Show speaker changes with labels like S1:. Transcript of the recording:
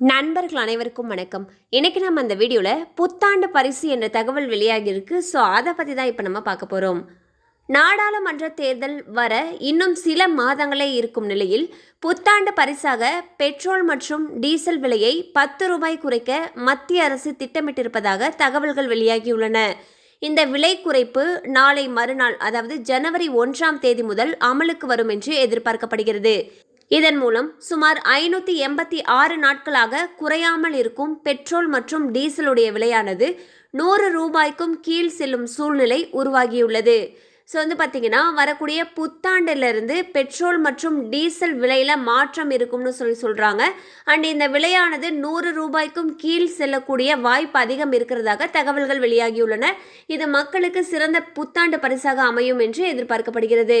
S1: நண்பர்கள் அனைவருக்கும் வணக்கம். இன்றைக்கி நம்ம அந்த வீடியோவில் புத்தாண்டு பரிசு என்ற தகவல் வெளியாகியிருக்கு ஸோ அதை பற்றி தான் இப்போ நம்ம பார்க்க போகிறோம் நாடாளுமன்ற தேர்தல் வர இன்னும் சில மாதங்களே இருக்கும் நிலையில் புத்தாண்டு பரிசாக பெட்ரோல் மற்றும் டீசல் விலையை பத்து ரூபாய் குறைக்க மத்திய அரசு திட்டமிட்டிருப்பதாக தகவல்கள் வெளியாகியுள்ளன. இந்த விலை குறைப்பு நாளை மறுநாள் அதாவது ஜனவரி ஒன்றாம் தேதி முதல் அமலுக்கு வரும் என்று எதிர்பார்க்கப்படுகிறது. இதன் மூலம் சுமார் ஐநூற்றி எண்பத்தி ஆறு நாட்களாக குறையாமல் இருக்கும் பெட்ரோல் மற்றும் டீசலுடைய விலையானது நூறு ரூபாய்க்கும் கீழ் செல்லும் சூழ்நிலை உருவாகியுள்ளது. ஸோ வந்து பார்த்தீங்கன்னா வரக்கூடிய புத்தாண்டிலிருந்து பெட்ரோல் மற்றும் டீசல் விலையில் மாற்றம் இருக்கும்னு சொல்லி சொல்கிறாங்க அண்ட் இந்த விலையானது நூறு ரூபாய்க்கும் கீழ் செல்லக்கூடிய வாய்ப்பு அதிகம் இருக்கிறதாக தகவல்கள் வெளியாகியுள்ளன. இது மக்களுக்கு சிறந்த புத்தாண்டு பரிசாக அமையும் என்று எதிர்பார்க்கப்படுகிறது.